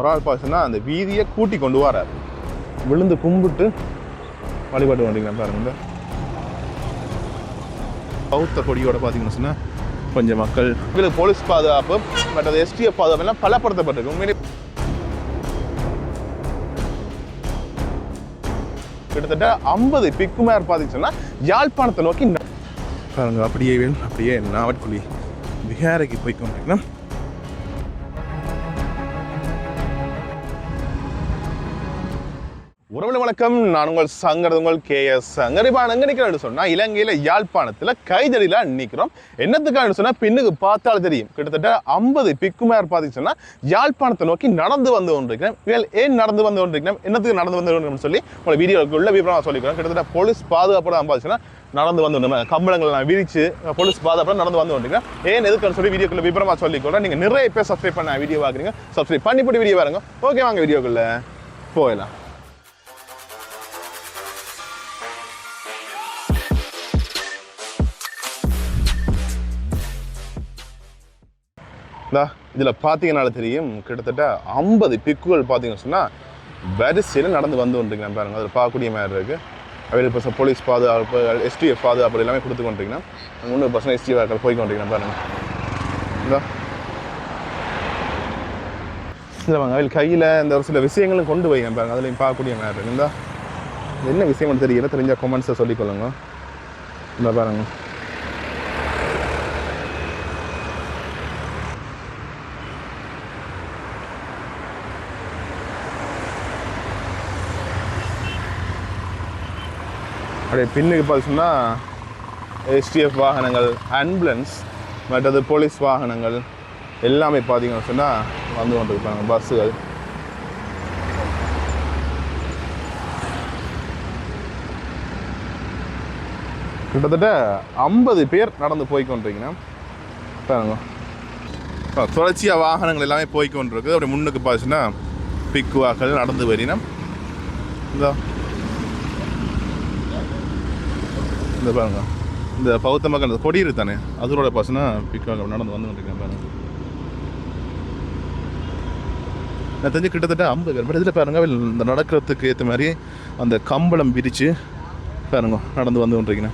Morale ஆள் அந்த வீதியை கூட்டி கொண்டு வரார். விழுந்து கும்பிட்டு வழிபாட்டு வண்டிங்க பாருங்க பௌத்த கொடியோட பார்த்தீங்கன்னு சொன்னால் கொஞ்சம் மக்கள் இதில் போலீஸ் பாதுகாப்பு மற்றது எஸ்டிஎஃப் பாதுகாப்பு எல்லாம் பலப்படுத்தப்பட்டிருக்கு. உண்மையிலே கிட்டத்தட்ட ஐம்பது பிக்கு மேர் பார்த்தீங்கன்னா யாழ்ப்பாணத்தை நோக்கி பாருங்க அப்படியே வேணும் அப்படியே நாவட்குழி விஹாரைக்கு போய் கொண்டிருக்கணும் வணக்கம். நான் உங்கள் சங்கர் உங்கள் கே எஸ் சங்கரிபான் எங்க நிற்கிறேன் சொன்னால் இலங்கையில யாழ்ப்பாணத்துல கைதடியில் நிக்கிறோம். என்னத்துக்காக சொன்னா பின்னுக்கு பார்த்தாலும் தெரியும். கிட்டத்தட்ட ஐம்பது பிக்குமார் பாத்தீங்கன்னா யாழ்ப்பாணத்தை நோக்கி நடந்து வந்து கொண்டிருக்கிறேன். இவள் ஏன் நடந்து வந்து கொண்டிருக்கிறேன்? என்னத்துக்கு நடந்து வந்து கொண்டிருக்கிறோம் சொல்லி உங்களை வீடியோக்குள்ள விவரமா சொல்லிக்கிறேன். கிட்டத்தட்ட போலீஸ் பாதுகாப்போட பாத்தீங்கன்னா நடந்து வந்து கொண்டு கம்பளங்களை நான் விரிச்சு போலீஸ் பாதுகாப்பு நடந்து வந்து கொண்டிருக்கிறேன். ஏன் எதுக்குன்னு சொல்லி வீடியோக்குள்ள விபரமாக சொல்லிக்கிறோம் நீங்க நிறைய பேர் சப்ஸ்கிரைப் பண்ண வீடியோ பார்க்குறீங்க. சப்ஸ்கிரைப் பண்ணி போட்டு வீடியோ பாருங்க. ஓகே வாங்க வீடியோக்குள்ள போயிடலாம். இந்தா இதில் பார்த்தீங்கனால தெரியும் கிட்டத்தட்ட ஐம்பது பிக்குகள் பார்த்தீங்கன்னு சொன்னால் வரிசையில் நடந்து வந்து கொண்டிருக்கிறேன் பாருங்க. அதில் பார்க்கக்கூடிய மாதிரி இருக்குது அவையில் இப்போ போலீஸ் பாதுகாப்பு எஸ்டிஎஃப் பாதுகாப்பு எல்லாமே கொடுத்து கொண்டிருக்கீங்கன்னா முந்நூறு பர்சன்ட் எஸ்டிஎஃப் போய் கொண்டிருக்கிறேன் பாருங்க. இந்தா. இல்லை வாங்க அவையில் கையில் இந்த ஒரு சில விஷயங்களும் கொண்டு வைங்க பாருங்க. அதுலேயும் பார்க்கக்கூடிய மாதிரி இருக்கு. என்ன விஷயம் தெரியல தெரிஞ்சால் கொமெண்ட்ஸை சொல்லிக்கொள்ளுங்க இந்த பாருங்க. அப்படியே பின்னுக்கு பார்த்தீங்கன்னா எஸ்டிஎஃப் வாகனங்கள் ஆம்புலன்ஸ் மற்றது போலீஸ் வாகனங்கள் எல்லாமே பார்த்தீங்கன்னு சொன்னால் வந்து கொண்டிருப்பாங்க பஸ்ஸுகள். கிட்டத்தட்ட ஐம்பது பேர் நடந்து போய்கொண்டிருக்கீங்கன்னா பாருங்க. இப்போ தொடர்ச்சியாக வாகனங்கள் எல்லாமே போய்கொண்டிருக்கு அப்படி முன்னுக்கு பார்த்தீங்கன்னா பிக்குவாக்கள் நடந்து வரீங்கன்னா இந்த. இந்த பாருங்க. இந்த பௌத்த மக்கள் அந்த கொடி இருக்கு தானே அதோட பிக்காக நடந்து வந்து கொண்டிருக்கேன் பாருங்க. நான் தெரிஞ்சு கிட்டத்தட்ட ஐம்பது பேர் பட் இதில் பாருங்க இந்த நடக்கிறதுக்கு ஏற்ற மாதிரி அந்த கம்பளம் விரித்து பாருங்க நடந்து வந்து கொண்டிருக்கீங்க.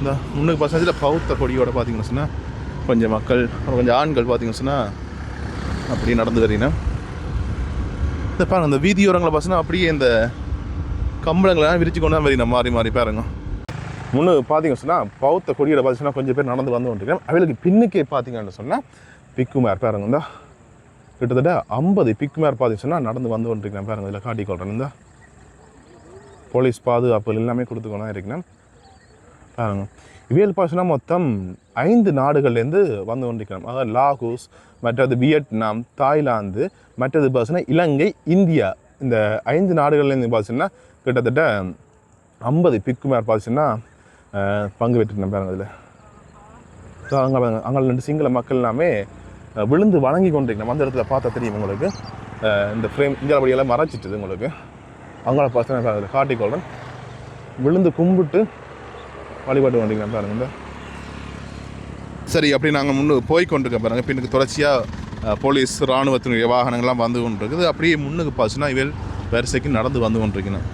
இந்த முன்னுக்கு பர்சன்டேஜில் பௌத்த கொடியோட பார்த்தீங்கன்னு சொன்னால் கொஞ்சம் மக்கள் அப்புறம் கொஞ்சம் ஆண்கள் பார்த்தீங்கன்னு சொன்னால் அப்படி நடந்து வரீங்கன்னா இந்த பாருங்க இந்த வீதியோரங்களை பார்த்தீங்கன்னா அப்படியே இந்த கம்பளங்கள்லாம் விரிச்சு கொண்டு தான் வரீங்க மாறி மாறி பாருங்க. முன்னு பார்த்தீங்கன்னு சொன்னால் பௌத்த கொடியோட பார்த்தீங்கன்னா கொஞ்சம் பேர் நடந்து வந்து கொண்டிருக்கேன் அவளுக்கு பின்னுக்கே பார்த்தீங்கன்னு சொன்னால் பிக்குமார் பாருங்க இந்த. கிட்டத்தட்ட ஐம்பது பிக்குமார் பார்த்தீங்கன்னு சொன்னால் நடந்து வந்து கொண்டிருக்கேன் பாருங்க இதில் காட்டிக்கொள்கிறேன் இந்த. போலீஸ் பாதுகாப்பு எல்லாமே கொடுத்துக்கொண்டு தான் இருக்கேன் பாருங்க. இவியல் பார்த்தீங்கன்னா மொத்தம் ஐந்து நாடுகள்லேருந்து வந்து கொண்டிருக்கிறோம். அதாவது லாகோஸ் மற்றது வியட்நாம் தாய்லாந்து மற்றது பார்த்தீங்கன்னா இலங்கை இந்தியா. இந்த ஐந்து நாடுகள்லேருந்து பார்த்தீங்கன்னா கிட்டத்தட்ட ஐம்பது பிக்கு பார்த்தீங்கன்னா பங்கு பெற்றிருந்தேன் பாருங்க அதில் ஸோ அங்கே அங்கே ரெண்டு சிங்கள மக்கள் எல்லாமே விழுந்து வணங்கி கொண்டிருக்கணும் அந்த இடத்துல பார்த்தா தெரியும் உங்களுக்கு. இந்த ஃப்ரேம் இந்த அப்படியெல்லாம் மறைச்சிட்டுது உங்களுக்கு. அவங்கள பார்த்தீங்கன்னா அதில் காட்டிக்கொள்றேன் விழுந்து கும்பிட்டு வழிபாட்டு கொண்டிருக்கிறேன் பாருங்க இந்த சரி அப்படி நாங்கள் முன்னு போய் கொண்டிருக்க பாருங்கள் பின்னுக்கு தொடர்ச்சியாக போலீஸ் இராணுவத்தினுடைய வாகனங்கள்லாம் வந்து கொண்டிருக்குது. அப்படியே முன்னுக்கு பார்த்துன்னா இவள் வரிசைக்கு நடந்து வந்து கொண்டிருக்கணும்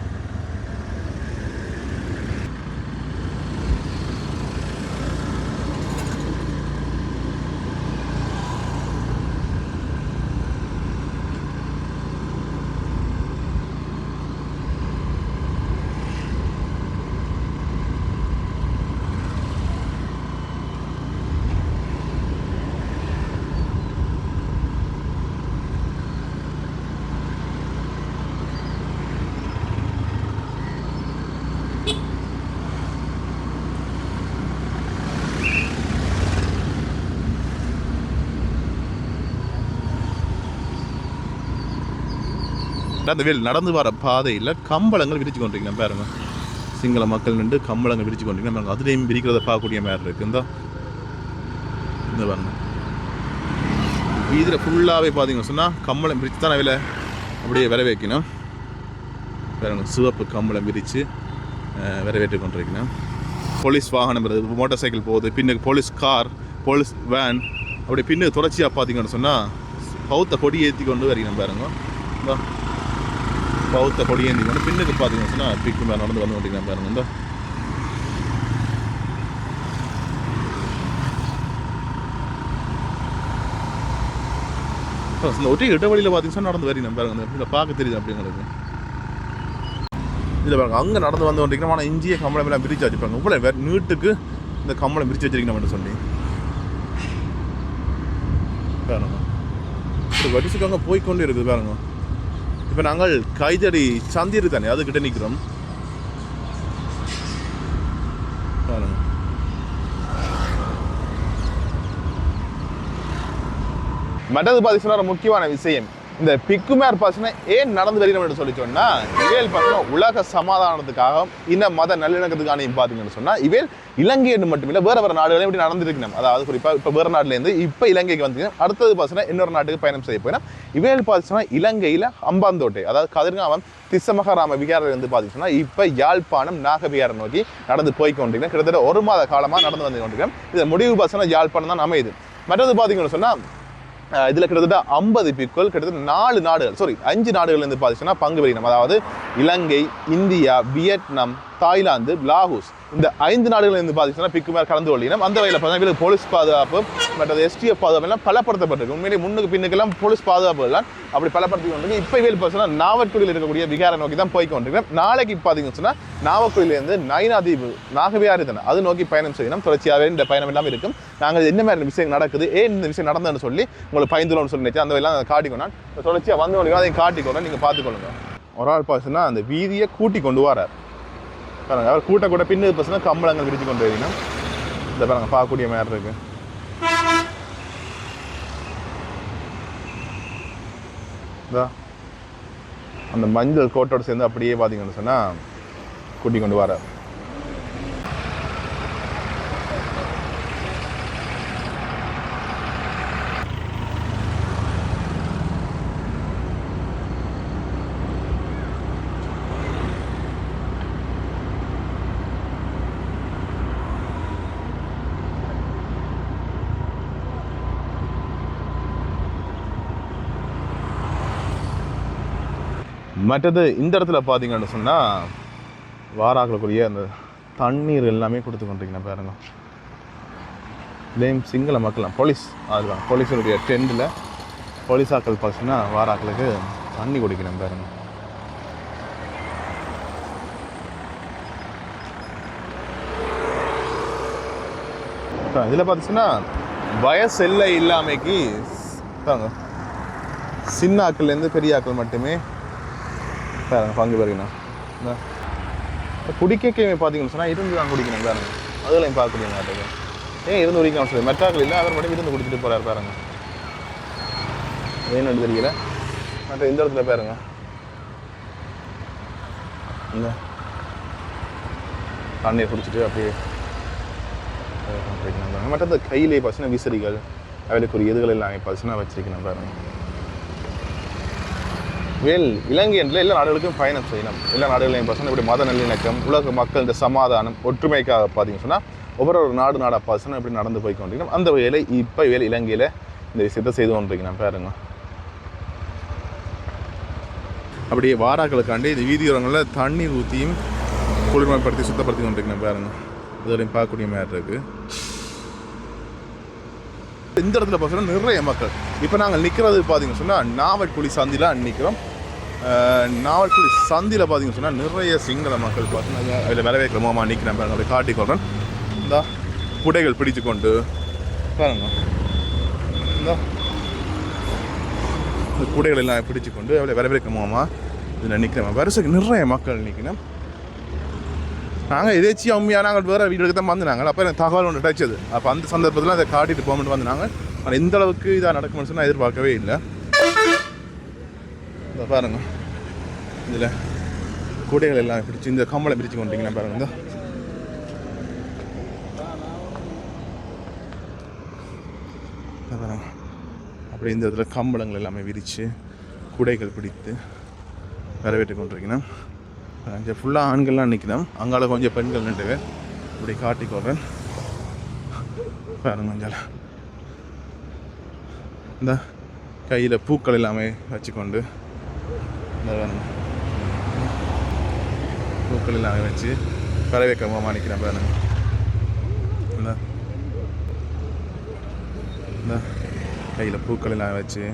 அந்த வேல் நடந்து வர பாதையில் கம்பளங்கள் விரிச்சு கொண்டிருக்கணும் பாருங்க. சிங்கள மக்கள் நின்று கம்பளங்கள் விரிச்சு கொண்டிருக்கணும் பாருங்க. அதுலேயும் விரிக்கிறத பார்க்கக்கூடிய மாதிரி இருக்கு. இந்த. இந்த பாருங்க. இதில் ஃபுல்லாகவே பார்த்தீங்கன்னு சொன்னால் கம்பளம் விரிச்சு தான் வேலை? அப்படியே வர வைக்கணும். பாருங்க சிவப்பு கம்பளம் விரித்து வரவேற்று கொண்டிருக்கணும் போலீஸ் வாகனம் வருது. மோட்டார் சைக்கிள் போகுது. பின்னுக்கு போலீஸ் கார் போலீஸ் வேன் அப்படி பின்னுக்கு தொடர்ச்சியாக பார்த்தீங்கன்னு சொன்னால் பௌத்த கொடி ஏற்றி கொண்டு வரீங்க பாருங்க. பௌத்த கொடியேந்தி ஏந்தி கொண்டு பின்னுக்கு பார்த்தீங்கன்னு சொன்னால் பிக்கு மேலே நடந்து வந்து கொண்டிருக்கேன் பாருங்க இந்த இந்த ஒற்றை இடைவெளியில் பார்த்தீங்கன்னா நடந்து வரீங்க பாருங்க இந்த பார்க்க தெரியுது அப்படிங்கிறது இதில் பாருங்க அங்கே நடந்து வந்து கொண்டிருக்கணும் ஆனால் இஞ்சிய கம்பளம் எல்லாம் பிரித்து வச்சுப்பாங்க இவ்வளோ வேறு நீட்டுக்கு இந்த கம்பளம் பிரித்து வச்சிருக்கணும் சொல்லி. பாருங்க. ஒரு வடிசுக்கு அங்கே போய்க்கொண்டு இருக்குது பாருங்க. இப்போ நாங்கள் கைதடி சந்திரு தானே அதுக்கிட்ட நிற்கிறோம் மற்றது பார்த்தீங்கன்னா ஒரு முக்கியமான விஷயம் இந்த பிக்குமேர் பாசனை ஏன் நடந்து வரணும் என்று சொல்லி சொன்னால் இவேல் பார்த்தீங்கன்னா உலக சமாதானத்துக்காக இன மத நல்லிணக்கத்துக்கான பார்த்தீங்கன்னு சொன்னால் இவேல் இலங்கை என்று மட்டுமில்லை வேறு வேறு நாடுகளையும் இப்படி நடந்துருக்கணும். அதாவது குறிப்பாக இப்போ வேறு நாட்டிலேருந்து இப்போ இலங்கைக்கு வந்து அடுத்தது பார்த்தீங்கன்னா இன்னொரு நாட்டுக்கு பயணம் செய்ய போயிடும். இவையில் பார்த்தீங்கன்னா இலங்கையில் அம்பாந்தோட்டை அதாவது கதிர்காமம் திசமகராம விகாரில் இருந்து பார்த்தீங்கன்னா இப்போ யாழ்ப்பாணம் நாகவிகாரம் நோக்கி நடந்து போய் கொண்டிருக்கிறேன் கிட்டத்தட்ட ஒரு மாத காலமாக நடந்து வந்து கொண்டிருக்கிறேன் இது முடிவு பார்த்தீங்கன்னா யாழ்ப்பாணம் தான் அமையுது. மற்றது பார்த்தீங்கன்னு சொன்னால் இதில் கிட்டத்தட்ட ஐம்பது பீப்புள் கிட்டத்தட்ட நாலு நாடுகள் சாரி அஞ்சு நாடுகள்லேருந்து பார்த்துச்சுன்னா பங்கு பெறணும் அதாவது Ilangai India Vietnam Thailand Laos இந்த ஐந்து நாடுகள் இருந்து பார்த்தீங்கன்னா பிக்குமார் கலந்து கொள்ளினம் அந்த வகையில் பார்த்தீங்கன்னா போலீஸ் பாதுகாப்பு மற்றது எஸ்டிஎஃப் பாதுகாப்பு எல்லாம் பலப்படுத்தப்பட்டிருக்கு. உண்மையிலே முன்னுக்கு பின்னுக்கெல்லாம் போலீஸ் பாதுகாப்பு எல்லாம் அப்படி பலப்படுத்தி கொண்டு இப்போ இவையில் பார்த்தீங்கன்னா நாவற்குடியில் இருக்கக்கூடிய விகாரை நோக்கி தான் போய் கொண்டிருக்கிறேன் நாளைக்கு பார்த்தீங்கன்னு சொன்னா நாவக்குடியிலேருந்து நைனாதீவு நாகவியாரி தானே அது நோக்கி பயணம் செய்யணும். தொடர்ச்சியாகவே இந்த பயணம் எல்லாம் இருக்கும். நாங்கள் என்ன மாதிரி விஷயம் நடக்குது ஏன் இந்த விஷயம் நடந்ததுன்னு சொல்லி உங்களுக்கு பயந்துலோன்னு சொல்லி நினைச்சு அந்த வகையெல்லாம் காட்டிக்கொண்டான் தொடர்ச்சியாக வந்து அதையும் காட்டிக்கொண்டா நீங்கள் பார்த்துக்கொள்ளுங்க. ஒரு ஆள் பார்த்தீங்கன்னா அந்த வீதியை கூட்டி கொண்டு வரார். பாருங்கள் அவர் கூட்ட கூட பின்னு பசங்க கம்பளங்கள் விரிச்சு கொண்டு வரீங்கன்னா இந்த பாருங்க பார்க்கக்கூடிய மாதிரி இருக்கு இதா. அந்த மஞ்சள் கோட்டோட சேர்ந்து அப்படியே பார்த்தீங்கன்னு சொன்னால் கூட்டி கொண்டு வர மற்றது இந்த இடத்துல பார்த்தீங்கன்னு சொன்னால் வாராக்கக்கூடிய அந்த தண்ணீர் எல்லாமே கொடுத்து கொண்டிருக்கீங்க பாருங்க. இதுலேயும் சிங்கள மக்கள் போலீஸ் அதுதான். போலீஸுடைய டெண்டில் போலீஸாக்கள் பார்த்தீங்கன்னா வாராக்களுக்கு தண்ணி குடிக்கணும் பாருங்க. இதில் பார்த்தீங்கன்னா வயசு இல்லை இல்லாமைக்கு தாங்க சின்ன ஆக்கள்லேருந்து பெரிய ஆக்கள் மட்டுமே பாருங்க பங்கு பாருங்கண்ணா இந்த குடிக்கவே பார்த்தீங்கன்னு சொன்னால் இருந்து தான் குடிக்கணும் பாருங்க. அதெல்லாம் பார்க்கக்கூடிய நாட்டுக்கு ஏன் இருந்து குடிக்கணும் சொல்லி மெட்டாக்கள் இல்லை அவர் மட்டும் இருந்து குடிச்சிட்டு போகிறார் பாருங்க. ஏன்னு தெரியல மற்ற இந்த இடத்துல பாருங்க. இந்த தண்ணியை குடிச்சிட்டு அப்படியே மற்ற கையிலே பார்த்தீங்கன்னா விசிறிகள் அவளுக்குரிய இதுகள் எல்லாமே பார்த்தீங்கன்னா வச்சிருக்கணும் பாருங்க. வேல் இலங்கை என்ற எல்லா நாடுகளுக்கும் பயணம் செய்யணும். எல்லா நாடுகளையும் பார்த்தீங்கன்னா இப்படி மத நல்லிணக்கம் உலக மக்கள் இந்த சமாதானம் ஒற்றுமைக்காக பார்த்தீங்கன்னு சொன்னால் ஒவ்வொரு ஒரு நாடு நாடாக பார்த்தீங்கன்னா இப்படி நடந்து போய் கொண்டிருக்கணும். அந்த வகையில் இப்போ வேல் இலங்கையில் இந்த விஷயத்தை செய்து கொண்டிருக்கணும் பாருங்க. அப்படியே வாராக்களுக்காண்டி இந்த வீதியோரங்களில் தண்ணீர் ஊற்றியும் குளிர்மைப்படுத்தி சுத்தப்படுத்தி கொண்டிருக்கணும் பாருங்க. அதோடையும் பார்க்கக்கூடிய மாதிரி இருக்குது இந்த இடத்துல பார்த்தீங்கன்னா நிறைய மக்கள். இப்போ நாங்கள் நிற்கிறது பார்த்தீங்கன்னு சொன்னால் நாவல்குழி சந்தியில் நிற்கிறோம் நாவல்குழி சந்தியில் பார்த்தீங்கன்னு சொன்னால் நிறைய சிங்கள மக்கள் பார்த்தீங்கன்னா அதில் வரவேற்கிற மாமா நிற்கிறேன் பாருங்க அப்படி காட்டிக்கொள்கிறேன் இந்த குடைகள் பிடிச்சு கொண்டு பாருங்க. இந்த இந்த எல்லாம் பிடிச்சு கொண்டு அவளை வரவேற்கிற மாமா இதில் நிற்கிறேன் வருஷத்துக்கு நிறைய மக்கள் நிற்கிறேன் நாங்கள் எதேச்சி அம்மியாக நாங்கள் வேறு வீடுக்கு தான் வந்துனாங்க அப்போ எனக்கு தகவல் ஒன்று கிடைச்சது. அப்போ அந்த சந்தர்ப்பத்தில் அதை காட்டிட்டு போகணும்னு வந்தாங்க ஆனால் எந்த அளவுக்கு இதாக நடக்கும்னு சொன்னால் எதிர்பார்க்கவே இல்லை. இந்த பாருங்க. இதில் கூடைகள் எல்லாம் பிடிச்சி இந்த கம்பளை பிரித்து கொண்டீங்கன்னா பாருங்க. இந்த. பாருங்க. அப்படி இந்த இடத்துல கம்பளங்கள் எல்லாமே விரித்து குடைகள் பிடித்து வரவேற்று கொண்டிருக்கீங்கன்னா இங்கே ஃபுல்லாக ஆண்கள்லாம் நிற்கணும் அங்கால கொஞ்சம் பெண்கள் நின்று இப்படி காட்டிக்கொள்கிறேன் பாருங்க கொஞ்சம் இந்த கையில் பூக்கள் எல்லாமே வச்சுக்கொண்டு பூக்கள் எல்லாமே வச்சு பறவைக்கமாக நிற்கிறேன் பாருங்க. இந்த இந்த கையில் பூக்கள் எல்லாம் வச்சு.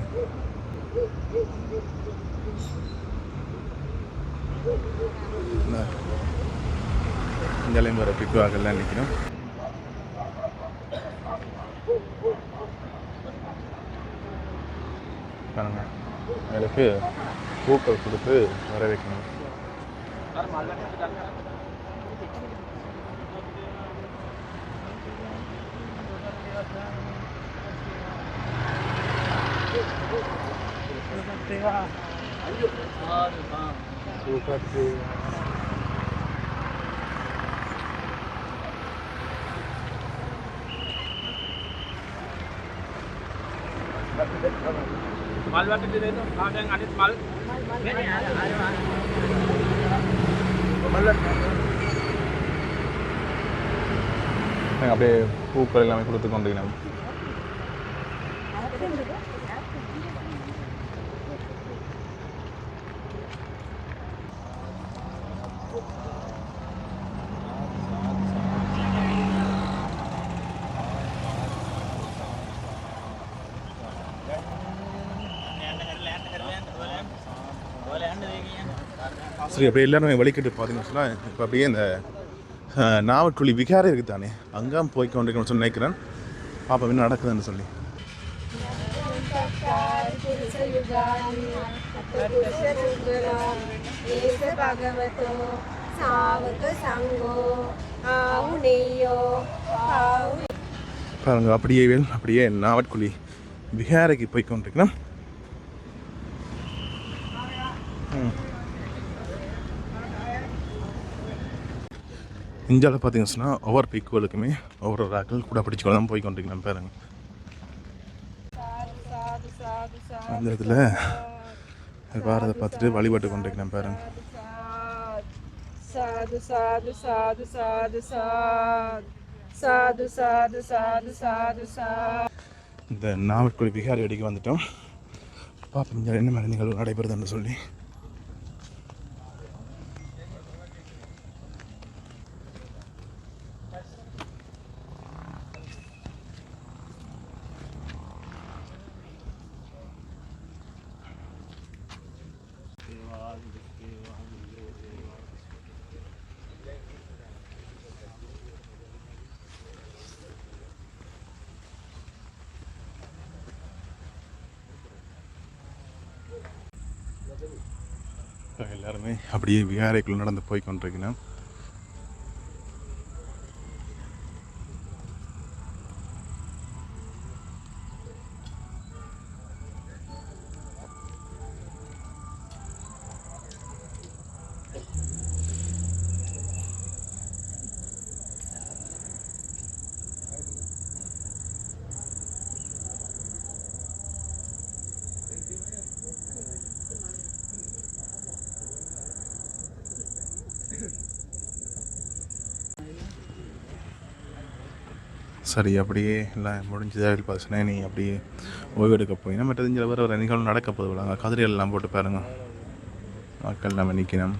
இந்த லைன் வர பிக்குவாக்கள்லாம் நிற்கணும் பாருங்க அவங்களுக்கு பூக்கள் கொடுத்து வர வைக்கணும் ஐயோ சூப்பர் माल वाटे दे दो आ जाएंगे अनित माल नहीं नहीं आ रहा आ रहा मतलब அப்படியே பூக்கள் எல்லாமே கொடுத்து கொண்டிருக்கிறோம். சரி அப்படியே எல்லாருமே வழிக்கிட்டு பார்த்தீங்கன்னு சொன்னால் இப்போ அப்படியே இந்த நாவற்குழி விகாரம் இருக்குது தானே அங்கே போய் கொண்டிருக்கணும்னு சொல்லி நினைக்கிறேன். பாப்பா என்ன நடக்குதுன்னு சொல்லி. பாருங்க அப்படியே வேணும் அப்படியே நாவட்குழி விகாரைக்கு போய் கொண்டிருக்கிறோம் இந்தியாவில் பார்த்தீங்கன்னா ஒவ்வொரு பைக்குகளுக்குமே ஒவ்வொரு ராக்கள் கூட பிடிச்சிக்கொள்ள தான் போய் கொண்டிருக்கிறேன் பாருங்க. அந்த இதில் வாரதை பார்த்துட்டு வழிபட்டு கொண்டிருக்கிறேன் பாருங்க. சாது சாது சாது சாது சாது. சாது சாது சாது சாது இந்த நாவற்குடி விகாரி அடிக்கு வந்துட்டோம். பாப்போம் என்ன மாதிரி நிகழ்வு நடைபெறுதுன்னு சொல்லி. எல்லாருமே அப்படியே விகாரைக்குள்ளே நடந்து போய் கொண்டிருக்கிறோம். சரி அப்படியே எல்லாம் முடிஞ்சதாக பார்த்துச்சுன்னா நீ அப்படியே ஓய்வெடுக்க போயினா மற்றது இங்கே வர ஒரு நிகழ்வு நடக்க போது விடாங்க கதிரியெல்லாம் போட்டு பாருங்க. மக்கள் நம்ம நிற்கணும்.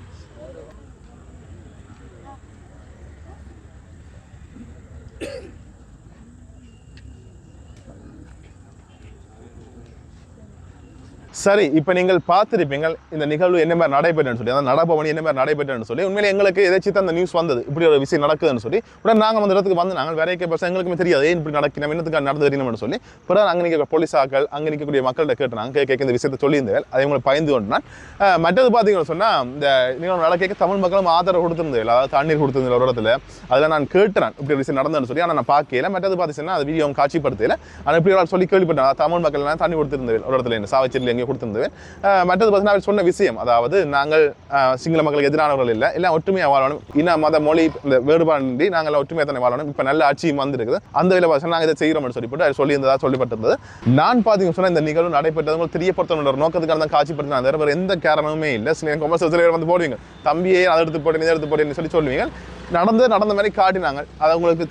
சரி இப்போ நீங்கள் பார்த்துருப்பீங்க இந்த நிகழ்வு என்ன மாதிரி நடைபெற்றுன்னு சொல்லி அந்த நடப்பவனி என்ன மாதிரி நடைபெற்றுன்னு சொல்லி உண்மையிலே எங்களுக்கு எதாச்சும் அந்த நியூஸ் வந்தது இப்படி ஒரு விஷயம் நடக்குதுன்னு சொல்லி உடனே நாங்கள் அந்த இடத்துக்கு வந்து நாங்கள் வேற பசங்க எங்களுக்குமே தெரியாது ஏன் இப்படி நடக்கணும் என்னத்துக்கு நடந்து தெரியணும்னு சொல்லி பிறகு அங்கே நிற்க போலீஸாக்கள் அங்கே நிற்கக்கூடிய மக்கள்கிட்ட கேட்டு நாங்கள் கேட்க இந்த விஷயத்தை சொல்லியிருந்தேன் அதே உங்களுக்கு பயந்து கொண்டு மற்றது பார்த்தீங்கன்னு சொன்னால் இந்த நிகழ்வு நடக்க தமிழ் மக்களும் ஆதரவு கொடுத்திருந்தேன் அதாவது தண்ணீர் கொடுத்துருந்த ஒரு இடத்துல. அதில் நான் கேட்டேன் இப்படி ஒரு விஷயம் நடந்ததுன்னு சொல்லி ஆனால் நான் பார்க்கல. மற்றது பார்த்தீங்கன்னா அது வீடியோ காட்சிப்படுத்தல. ஆனால் இப்படி ஒரு சொல்லி கேள்விப்பட்டேன் தமிழ் மக்கள் தண்ணி கொடுத்துருந்தது ஒரு இடத்துல என்ன சாவச்சேரியில் எங்கேயோ கொடுத்திருந்தேன் மற்றது பார்த்தீங்கன்னா அவர் சொன்ன விஷயம் அதாவது நாங்கள் சிங்கள மக்களுக்கு எதிரானவர்கள் இல்லை எல்லாம் ஒற்றுமையாக வாழணும். இன மத மொழி இந்த வேறுபாடின்றி நாங்கள் ஒற்றுமையாக தானே வாழணும். இப்போ நல்ல ஆட்சியும் வந்திருக்குது. அந்த வேலை பார்த்தா நாங்கள் இதை செய்கிறோம்னு சொல்லிவிட்டு அவர் சொல்லியிருந்ததாக சொல்லப்பட்டிருந்தது. நான் பார்த்தீங்கன்னு சொன்னால் இந்த நிகழ்வு நடைபெற்றது உங்களுக்கு தெரியப்படுத்தணும் நோக்கத்துக்காக தான் காட்சிப்படுத்தினா வேறு வேறு எந்த காரணமுமே இல்லை. சில கொமர்ஸ் வந்து போடுவீங்க. தம்பியே அதை எடுத்து போட்டேன் இதை எடுத்து போட்டேன்னு சொல்லி சொல்லுவீங்க. நடந்து நடந்த மாதிரி காட்டினாங்க. அதை உங்களுக்கு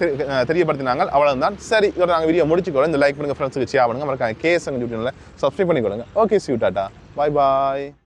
தெரியப்படுத்தினாங்க. அவ்வளவுதான். சரி இதோட நாங்கள் வீடியோ முடிச்சுக்கோங்க இந்த லைக் பண்ணுங்க ஃப்ரெண்ட்ஸுக்கு ஷேர் பண்ணுங்க. மறக்காம கேஸ் யூடியூப்ல சப்ஸ்கிரைப் பண்ணிக்கொள்ளுங்க. Okay see you tata bye bye